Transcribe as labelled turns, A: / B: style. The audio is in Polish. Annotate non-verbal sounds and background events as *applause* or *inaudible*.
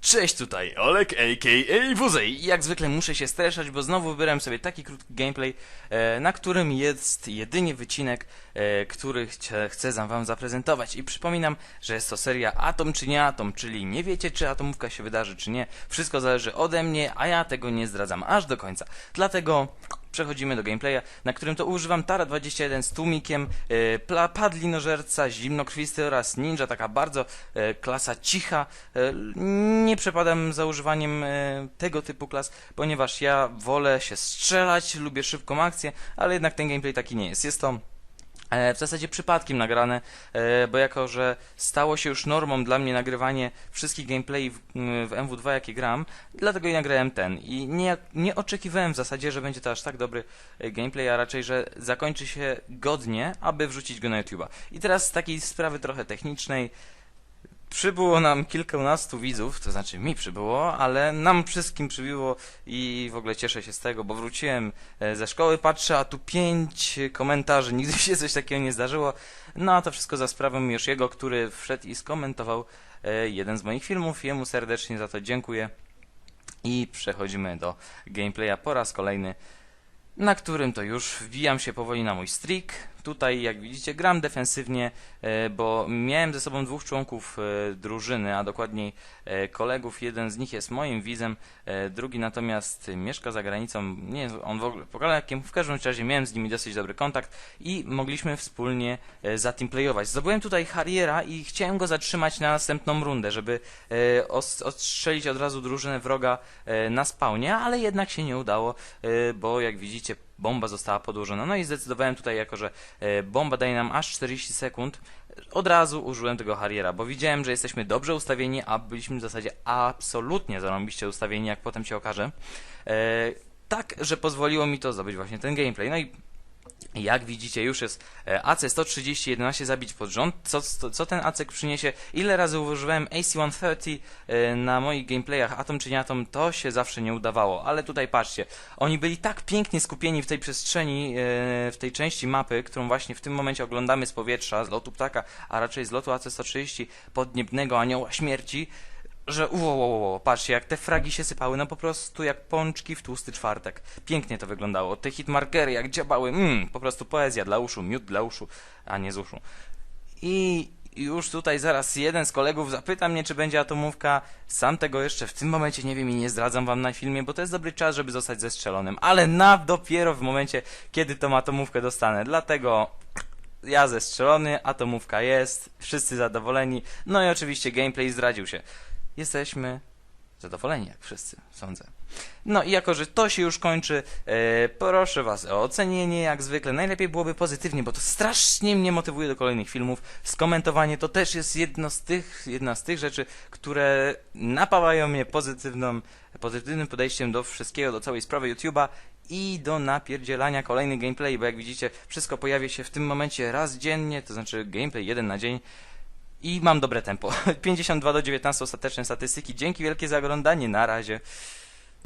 A: Cześć tutaj, Olek a.k.a. I Jak zwykle muszę się streszać, bo znowu wybrałem sobie taki krótki gameplay, e, na którym jest jedynie wycinek, e, który chcę wam zaprezentować. I przypominam, że jest to seria Atom czy nie Atom, czyli nie wiecie, czy atomówka się wydarzy, czy nie. Wszystko zależy ode mnie, a ja tego nie zdradzam aż do końca. Dlatego przechodzimy do gameplaya, na którym to używam Tara 21 z tłumikiem, pla, padlinożerca, zimnokrwisty oraz ninja, taka bardzo e, klasa cicha. E, nie przepadam za używaniem e, tego typu klas, ponieważ ja wolę się strzelać, lubię szybką akcję, ale jednak ten gameplay taki nie jest. Jest to w zasadzie przypadkiem nagrane, e, bo jako, że stało się już normą dla mnie nagrywanie wszystkich gameplay w, w MW2 jakie gram, dlatego i nagrałem ten. I nie, nie oczekiwałem w zasadzie, że będzie to aż tak dobry e, gameplay, a raczej, że zakończy się godnie, aby wrzucić go na YouTube'a. I teraz z takiej sprawy trochę technicznej, Przybyło nam kilkunastu widzów, to znaczy mi przybyło, ale nam wszystkim przybyło i w ogóle cieszę się z tego, bo wróciłem e, ze szkoły, patrzę, a tu pięć komentarzy, nigdy się coś takiego nie zdarzyło. No a to wszystko za sprawą Joshiego, który wszedł i skomentował e, jeden z moich filmów. Jemu serdecznie za to dziękuję. I przechodzimy do gameplaya po raz kolejny, na którym to już wbijam się powoli na mój streak. Tutaj, jak widzicie, gram defensywnie, e, bo miałem ze sobą dwóch członków e, drużyny, a dokładniej e, kolegów. Jeden z nich jest moim widzem, drugi natomiast mieszka za granicą. Nie jest on w ogóle Polakiem. W każdym razie miałem z nimi dosyć dobry kontakt i mogliśmy wspólnie e, zateamplayować. Zdobyłem tutaj Harriera i chciałem go zatrzymać na następną rundę, żeby odstrzelić od razu drużynę wroga na spawnie, ale jednak się nie udało, bo jak widzicie bomba została podłożona. No i zdecydowałem tutaj, jako że e, bomba daje nam aż 40 sekund, od razu użyłem tego Harriera, bo widziałem, że jesteśmy dobrze ustawieni, a byliśmy w zasadzie absolutnie zarąbiście ustawieni, jak potem się okaże. E, tak, że pozwoliło mi to zdobyć właśnie ten gameplay. No i jak widzicie, już jest e, AC 130, 11 zabić pod rząd. Co, co, co ten ACek przyniesie? Ile razy użyłem AC-130 e, na moich gameplayach Atom czy nie Atom, to się zawsze nie udawało. Ale tutaj patrzcie, oni byli tak pięknie skupieni w tej przestrzeni, e, w tej części mapy, którą właśnie w tym momencie oglądamy z powietrza, z lotu ptaka, a raczej z lotu AC-130 podniebnego anioła śmierci, że uwo, uwo, uwo, patrzcie, jak te fragi się sypały, no po prostu jak pączki w tłusty czwartek. Pięknie to wyglądało. Te hitmarkery jak działały, mm, po prostu poezja dla uszu, miód dla uszu, a nie z uszu. I już tutaj zaraz jeden z kolegów zapyta mnie, czy będzie atomówka. Sam tego jeszcze w tym momencie nie wiem i nie zdradzam wam na filmie, bo to jest dobry czas, żeby zostać zestrzelonym. Ale na dopiero w momencie, kiedy tą atomówkę dostanę. Dlatego ja zestrzelony, atomówka jest, wszyscy zadowoleni. No i oczywiście gameplay zdradził się. Jesteśmy zadowoleni, jak wszyscy, sądzę. No i jako, że to się już kończy, e, proszę Was o ocenienie, jak zwykle. Najlepiej byłoby pozytywnie, bo to strasznie mnie motywuje do kolejnych filmów. Skomentowanie to też jest jedno z tych, jedna z tych rzeczy, które napawają mnie pozytywną, pozytywnym podejściem do wszystkiego, do całej sprawy YouTube'a i do napierdzielania kolejnych gameplay, bo jak widzicie, wszystko pojawia się w tym momencie raz dziennie, to znaczy gameplay jeden na dzień. I mam dobre tempo. *laughs* 52 do 19 ostateczne statystyki. Dzięki wielkie za oglądanie. Na razie.